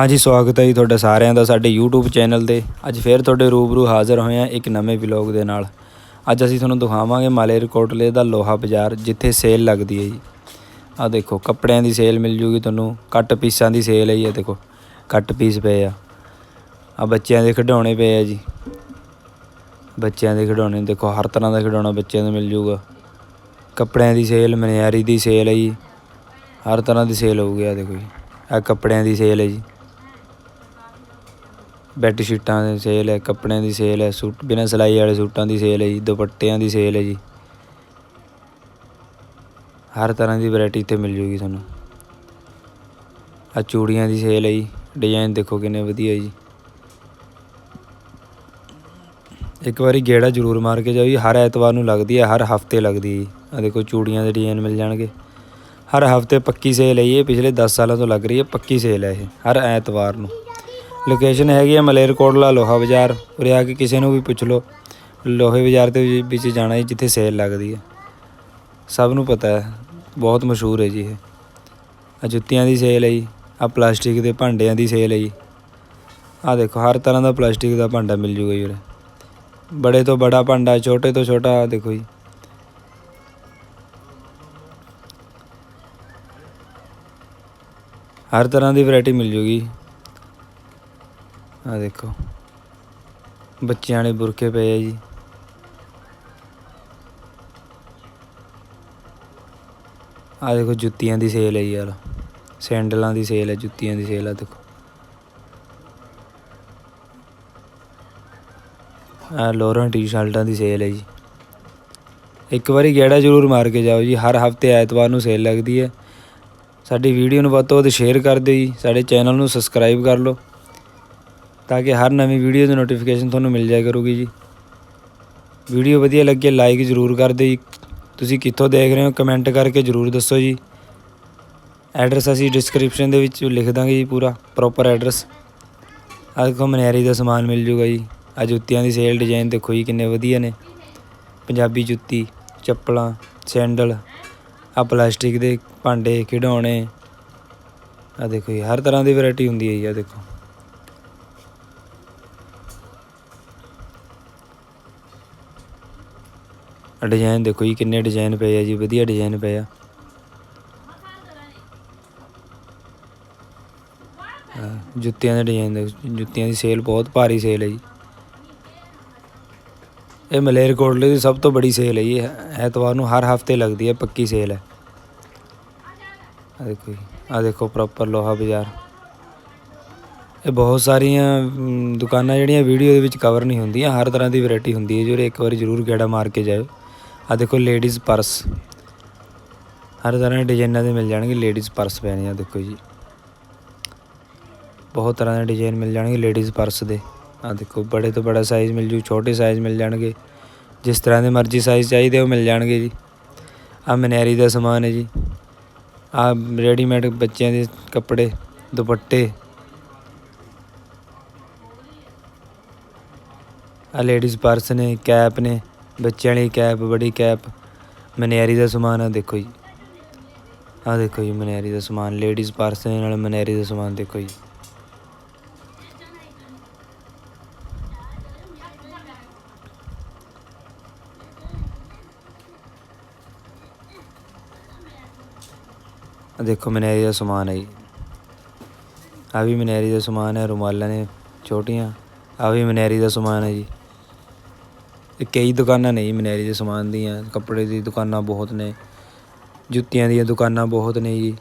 ਹਾਂਜੀ, ਸਵਾਗਤ ਹੈ ਜੀ ਤੁਹਾਡਾ ਸਾਰਿਆਂ ਦਾ ਸਾਡੇ YouTube ਚੈਨਲ ਤੇ। ਅੱਜ ਫੇਰ ਤੁਹਾਡੇ ਰੂਬਰੂ ਹਾਜ਼ਰ ਹੋਏ ਹਾਂ ਇੱਕ ਨਵੇਂ ਵਲੌਗ ਦੇ ਨਾਲ। ਅੱਜ ਅਸੀਂ ਤੁਹਾਨੂੰ ਦਿਖਾਵਾਂਗੇ ਮਾਲੇਰਕੋਟਲੇ ਦਾ ਲੋਹਾ ਬਾਜ਼ਾਰ, ਜਿੱਥੇ ਸੇਲ ਲੱਗਦੀ ਹੈ ਜੀ। ਆਹ ਦੇਖੋ, ਕੱਪੜਿਆਂ ਦੀ ਸੇਲ ਮਿਲ ਜੂਗੀ ਤੁਹਾਨੂੰ ਕੱਟ ਪੀਸਾਂ ਦੀ ਸੇਲ ਹੈ ਜੀ, ਇਹ ਦੇਖੋ ਕੱਟ ਪੀਸ ਪਏ ਆ। ਆ ਬੱਚਿਆਂ ਦੇ ਖਿਡੌਣੇ ਪਏ ਆ ਜੀ। ਬੱਚਿਆਂ ਦੇ ਖਿਡੌਣੇ, ਦੇਖੋ, ਹਰ ਤਰ੍ਹਾਂ ਦਾ ਖਿਡੌਣਾ ਬੱਚਿਆਂ ਦਾ ਮਿਲ ਜੂਗਾ। ਕੱਪੜਿਆਂ ਦੀ ਸੇਲ ਮਨਿਆਰੀ ਦੀ ਸੇਲ ਹੈ ਜੀ। ਹਰ ਤਰ੍ਹਾਂ ਦੀ ਸੇਲ ਹੋਊਗੀ ਆ ਦੇਖੋ ਜੀ। ਆ ਕੱਪੜਿਆਂ ਦੀ ਸੇਲ ਹੈ ਜੀ। ਬੈੱਡ ਸ਼ੀਟਾਂ ਦੀ ਸੇਲ ਹੈ ਕੱਪੜਿਆਂ ਦੀ ਸੇਲ ਹੈ ਸੂਟ ਬਿਨਾਂ ਸਿਲਾਈ ਵਾਲੇ ਸੂਟਾਂ ਦੀ ਸੇਲ ਹੈ ਜੀ ਦੁਪੱਟਿਆਂ ਦੀ ਸੇਲ ਹੈ ਜੀ। ਹਰ ਤਰ੍ਹਾਂ ਦੀ ਵੈਰਾਈਟੀ ਇੱਥੇ ਮਿਲ ਜੂਗੀ ਤੁਹਾਨੂੰ। ਆ ਚੂੜੀਆਂ ਦੀ ਸੇਲ ਹੈ ਜੀ ਡਿਜ਼ਾਈਨ ਦੇਖੋ ਕਿੰਨੇ ਵਧੀਆ ਜੀ। ਇੱਕ ਵਾਰੀ ਗੇੜਾ ਜ਼ਰੂਰ ਮਾਰ ਕੇ ਜਾਓ ਜੀ ਹਰ ਐਤਵਾਰ ਨੂੰ ਲੱਗਦੀ ਹੈ ਹਰ ਹਫ਼ਤੇ ਲੱਗਦੀ ਹੈ। ਜੀ ਆ ਦੇਖੋ ਚੂੜੀਆਂ ਦੇ ਡਿਜ਼ਾਈਨ ਮਿਲ ਜਾਣਗੇ। ਹਰ ਹਫ਼ਤੇ ਪੱਕੀ ਸੇਲ ਹੈ ਜੀ, ਇਹ ਪਿਛਲੇ 10 ਸਾਲਾਂ ਤੋਂ ਲੱਗ ਰਹੀ ਹੈ ਪੱਕੀ ਸੇਲ ਹੈ ਇਹ ਹਰ ਐਤਵਾਰ ਨੂੰ। ਲੋਕੇਸ਼ਨ ਹੈਗੀ ਆ ਮਲੇਰਕੋਟਲਾ ਲੋਹਾ ਬਾਜ਼ਾਰ। ਉਰੇ ਆ ਕੇ ਕਿਸੇ ਨੂੰ ਵੀ ਪੁੱਛ ਲਓ। ਲੋਹੇ ਬਾਜ਼ਾਰ ਦੇ ਵਿੱਚ ਜਾਣਾ ਹੈ ਜਿੱਥੇ ਸੇਲ ਲੱਗਦੀ ਹੈ। ਸਭ ਨੂੰ ਪਤਾ ਹੈ। ਬਹੁਤ ਮਸ਼ਹੂਰ ਹੈ ਜੀ ਇਹ। ਆ ਜੁੱਤੀਆਂ ਦੀ ਸੇਲ ਹੈ ਜੀ। ਆ ਪਲਾਸਟਿਕ ਦੇ ਭਾਂਡਿਆਂ ਦੀ ਸੇਲ ਹੈ ਜੀ। ਆ ਦੇਖੋ, ਹਰ ਤਰ੍ਹਾਂ ਦਾ ਪਲਾਸਟਿਕ ਦਾ ਭਾਂਡਾ ਮਿਲ ਜੂਗਾ ਜੀ ਉਰੇ। ਬੜੇ ਤੋਂ ਬੜਾ ਭਾਂਡਾ, ਛੋਟੇ ਤੋਂ ਛੋਟਾ, ਆਹ ਦੇਖੋ ਜੀ। ਹਰ ਤਰ੍ਹਾਂ ਦੀ ਵੈਰਾਈਟੀ ਮਿਲ ਜੂਗੀ। ਆ ਦੇਖੋ। ਬੱਚਿਆਂ ਵਾਲੇ ਬੁਰਕੇ ਪਏ ਆ ਜੀ। ਆ ਦੇਖੋ ਜੁੱਤੀਆਂ ਦੀ ਸੇਲ ਹੈ ਜੀ ਯਾਰ ਸੈਂਡਲਾਂ ਦੀ ਸੇਲ ਹੈ, ਜੁੱਤੀਆਂ ਦੀ ਸੇਲ ਆ ਦੇਖੋ। ਆ ਲੋਰਾਂ ਟੀ-ਸ਼ਰਟਾਂ ਦੀ ਸੇਲ ਹੈ ਜੀ। ਇੱਕ ਵਾਰੀ ਗੇੜਾ ਜ਼ਰੂਰ ਮਾਰ ਕੇ ਜਾਓ ਜੀ। ਹਰ ਹਫ਼ਤੇ ਐਤਵਾਰ ਨੂੰ ਸੇਲ ਲੱਗਦੀ ਹੈ। ਸਾਡੀ ਵੀਡੀਓ ਨੂੰ ਵੱਧ ਤੋਂ ਵੱਧ ਸ਼ੇਅਰ ਕਰ ਦਿਓ ਜੀ। ਸਾਡੇ ਚੈਨਲ ਨੂੰ ਸਬਸਕ੍ਰਾਈਬ ਕਰ ਲਓ। ਤਾਂ ਕਿ ਹਰ ਨਵੀਂ ਵੀਡੀਓ ਦੀ ਨੋਟੀਫਿਕੇਸ਼ਨ ਤੁਹਾਨੂੰ ਮਿਲ ਜਾਇਆ ਕਰੂਗੀ ਜੀ। ਵੀਡੀਓ ਵਧੀਆ ਲੱਗੇ ਲਾਈਕ ਜ਼ਰੂਰ ਕਰ ਦਿਓ ਜੀ। ਤੁਸੀਂ ਕਿੱਥੋਂ ਦੇਖ ਰਹੇ ਹੋ ਕਮੈਂਟ ਕਰਕੇ ਜ਼ਰੂਰ ਦੱਸੋ ਜੀ। ਐਡਰੈਸ ਅਸੀਂ ਡਿਸਕ੍ਰਿਪਸ਼ਨ ਦੇ ਵਿੱਚ ਲਿਖ ਦਾਂਗੇ ਜੀ ਪੂਰਾ ਪ੍ਰੋਪਰ ਐਡਰੈਸ ਆਹ ਦੇਖੋ, ਮਨਿਆਰੀ ਦਾ ਸਮਾਨ ਮਿਲ ਜੂਗਾ ਜੀ। ਆ ਜੁੱਤੀਆਂ ਦੀ ਸੇਲ ਡਿਜ਼ਾਈਨ ਦੇਖੋ ਜੀ, ਕਿੰਨੇ ਵਧੀਆ ਨੇ। ਪੰਜਾਬੀ ਜੁੱਤੀ, ਚੱਪਲਾਂ, ਸੈਂਡਲ ਆ ਪਲਾਸਟਿਕ ਦੇ ਭਾਂਡੇ, ਖਿਡੌਣੇ। ਆ ਦੇਖੋ ਜੀ, ਹਰ ਤਰ੍ਹਾਂ ਦੀ ਵੈਰਾਈਟੀ ਹੁੰਦੀ ਹੈ ਜੀ ਆ ਦੇਖੋ। ਡਿਜ਼ਾਈਨ ਦੇਖੋ ਜੀ, ਕਿੰਨੇ ਡਿਜ਼ਾਈਨ ਪਏ ਆ ਜੀ, ਵਧੀਆ ਡਿਜ਼ਾਈਨ ਪਏ ਆ। ਜੁੱਤੀਆਂ ਦੇ ਡਿਜ਼ਾਈਨ ਦੇ, ਜੁੱਤੀਆਂ ਦੀ ਸੇਲ ਬਹੁਤ ਭਾਰੀ ਸੇਲ ਹੈ ਜੀ। ਇਹ ਮਲੇਰਕੋਟਲੇ ਦੀ ਸਭ ਤੋਂ ਬੜੀ ਸੇਲ ਹੈ ਜੀ ਐਤਵਾਰ ਨੂੰ ਹਰ ਹਫ਼ਤੇ ਲੱਗਦੀ ਹੈ, ਪੱਕੀ ਸੇਲ ਹੈ। ਆ ਦੇਖੋ ਜੀ, ਆ ਦੇਖੋ ਪ੍ਰੋਪਰ ਲੋਹਾ ਬਾਜ਼ਾਰ। ਇਹ ਬਹੁਤ ਸਾਰੀਆਂ ਦੁਕਾਨਾਂ ਜਿਹੜੀਆਂ ਵੀਡੀਓ ਦੇ ਵਿੱਚ ਕਵਰ ਨਹੀਂ ਹੁੰਦੀਆਂ, ਹਰ ਤਰ੍ਹਾਂ ਦੀ ਵੈਰਾਈਟੀ ਹੁੰਦੀ ਹੈ ਜਿਹੜੇ ਇੱਕ ਵਾਰੀ ਜ਼ਰੂਰ ਗੇੜਾ ਮਾਰ ਕੇ ਜਾਓ ਆ ਦੇਖੋ ਲੇਡੀਜ਼ ਪਰਸ ਹਰ ਤਰ੍ਹਾਂ ਦੇ ਡਿਜ਼ਾਈਨਾਂ ਦੇ ਮਿਲ ਜਾਣਗੇ ਲੇਡੀਜ਼ ਪਰਸ ਪੈਣੇ ਆ ਦੇਖੋ ਜੀ। ਬਹੁਤ ਤਰ੍ਹਾਂ ਦੇ ਡਿਜ਼ਾਈਨ ਮਿਲ ਜਾਣਗੇ ਲੇਡੀਜ਼ ਪਰਸ ਦੇ। ਆ ਦੇਖੋ, ਬੜੇ ਤੋਂ ਬੜਾ ਸਾਈਜ਼ ਮਿਲ ਜੂ, ਛੋਟੇ ਸਾਈਜ਼ ਮਿਲ ਜਾਣਗੇ। ਜਿਸ ਤਰ੍ਹਾਂ ਦੇ ਮਰਜ਼ੀ ਸਾਈਜ਼ ਚਾਹੀਦੇ ਉਹ ਮਿਲ ਜਾਣਗੇ ਜੀ। ਆ ਮਨਿਆਰੀ ਦਾ ਸਮਾਨ ਹੈ ਜੀ। ਆ ਰੈਡੀਮੇਡ ਬੱਚਿਆਂ ਦੇ ਕੱਪੜੇ, ਦੁਪੱਟੇ। ਆ ਲੇਡੀਜ਼ ਪਰਸ ਨੇ ਕੈਪ ਨੇ। ਬੱਚਿਆਂ ਵਾਲੀ ਕੈਪ ਬੜੀ ਕੈਪ, ਮਨਿਆਰੀ ਦਾ ਸਮਾਨ ਆ ਦੇਖੋ ਜੀ। ਆ ਦੇਖੋ ਜੀ, ਮਨਿਆਰੀ ਦਾ ਸਮਾਨ ਲੇਡੀਜ਼ ਪਰਸ ਨੇ ਨਾਲ ਮਨਿਆਰੀ ਦਾ ਸਮਾਨ ਦੇਖੋ ਜੀ। ਆ ਦੇਖੋ ਮਨਿਆਰੀ ਦਾ ਸਮਾਨ ਹੈ ਜੀ। ਆ ਵੀ ਮਨਿਆਰੀ ਦਾ ਸਮਾਨ ਹੈ ਰੁਮਾਲਾਂ ਨੇ ਛੋਟੀਆਂ ਆ ਵੀ ਮਨਿਆਰੀ ਦਾ ਸਮਾਨ ਹੈ ਜੀ। ਕਈ ਦੁਕਾਨਾਂ ਨੇ ਜੀ ਮਨਿਆਰੀ ਦੇ ਸਮਾਨ ਦੀਆਂ, ਕੱਪੜੇ ਦੀ ਦੁਕਾਨਾਂ ਬਹੁਤ ਨੇ, ਜੁੱਤੀਆਂ ਦੀਆਂ ਦੁਕਾਨਾਂ ਬਹੁਤ ਨੇ ਜੀ।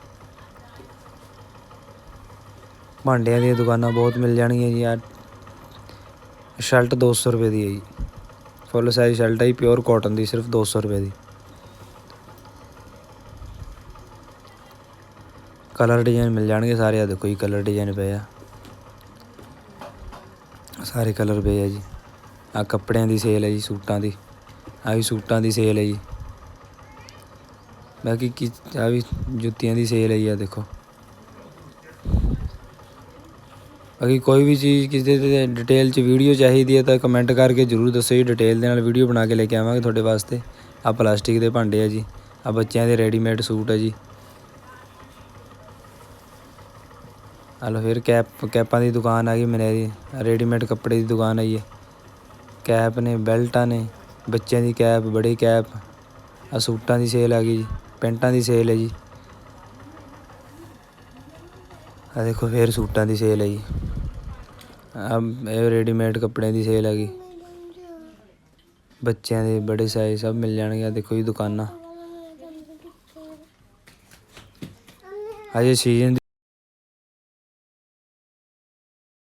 ਭਾਂਡਿਆਂ ਦੀਆਂ ਦੁਕਾਨਾਂ ਬਹੁਤ ਮਿਲ ਜਾਣਗੀਆਂ ਜੀ ਆ ਸ਼ਰਟ 200 ਰੁਪਏ ਦੀ ਹੈ ਜੀ। ਫੁੱਲ ਸਾਈਜ਼ ਸ਼ਰਟ ਹੈ ਜੀ, ਪਿਓਰ ਕਾਟਨ ਦੀ, ਸਿਰਫ 200 ਰੁਪਏ ਦੀ। ਕਲਰ ਡਿਜ਼ਾਈਨ ਮਿਲ ਜਾਣਗੇ ਸਾਰੇ ਆ ਦੇਖੋ ਜੀ, ਕਲਰ ਡਿਜ਼ਾਈਨ ਪਏ ਆ। ਸਾਰੇ ਕਲਰ ਪਏ ਆ ਜੀ। ਆ ਕੱਪੜਿਆਂ ਦੀ ਸੇਲ ਹੈ ਜੀ, ਸੂਟਾਂ ਦੀ। ਆ ਵੀ ਸੂਟਾਂ ਦੀ ਸੇਲ ਹੈ ਜੀ। ਬਾਕੀ ਕੀ ਆ ਵੀ ਜੁੱਤੀਆਂ ਦੀ ਸੇਲ ਹੈ ਜੀ ਆ ਦੇਖੋ। ਬਾਕੀ ਕੋਈ ਵੀ ਚੀਜ਼ ਕਿਸੇ ਦੇ ਡਿਟੇਲ ਚ ਵੀਡੀਓ ਚਾਹੀਦੀ ਹੈ ਤਾਂ ਕਮੈਂਟ ਕਰਕੇ ਜਰੂਰ ਦੱਸੋ ਜੀ। ਡਿਟੇਲ ਦੇ ਨਾਲ ਵੀਡੀਓ ਬਣਾ ਕੇ ਲੈ ਕੇ ਆਵਾਂਗੇ ਤੁਹਾਡੇ ਵਾਸਤੇ। ਆ ਪਲਾਸਟਿਕ ਦੇ ਭਾਂਡੇ ਆ ਜੀ। ਆ ਬੱਚਿਆਂ ਦੇ ਰੈਡੀਮੇਡ ਸੂਟ ਹੈ ਜੀ। ਆ ਲਓ ਫਿਰ ਕੈਪ, ਕੈਪਾਂ ਦੀ ਦੁਕਾਨ ਆ ਗਈ ਮਨੇਰੀ ਰੈਡੀਮੇਡ ਕੱਪੜੇ ਦੀ ਦੁਕਾਨ ਆਈ ਹੈ ਕੈਪ ਨੇ, ਬੈਲਟਾਂ ਨੇ, ਬੱਚਿਆਂ ਦੀ ਕੈਪ, ਬੜੀ ਕੈਪ ਆ ਸੂਟਾਂ ਦੀ ਸੇਲ ਆ ਗਈ ਜੀ, ਪੈਂਟਾਂ ਦੀ ਸੇਲ ਹੈ ਜੀ। ਆ ਦੇਖੋ, ਫਿਰ ਸੂਟਾਂ ਦੀ ਸੇਲ ਹੈ ਜੀ। ਆ ਇਹ ਰੈਡੀਮੇਡ ਕੱਪੜਿਆਂ ਦੀ ਸੇਲ ਹੈਗੀ ਬੱਚਿਆਂ ਦੇ ਬੜੇ ਸਾਈਜ਼ ਸਭ ਮਿਲ ਜਾਣਗੇ ਆ ਦੇਖੋ ਜੀ, ਦੁਕਾਨਾਂ। ਹਜੇ ਸੀਜ਼ਨ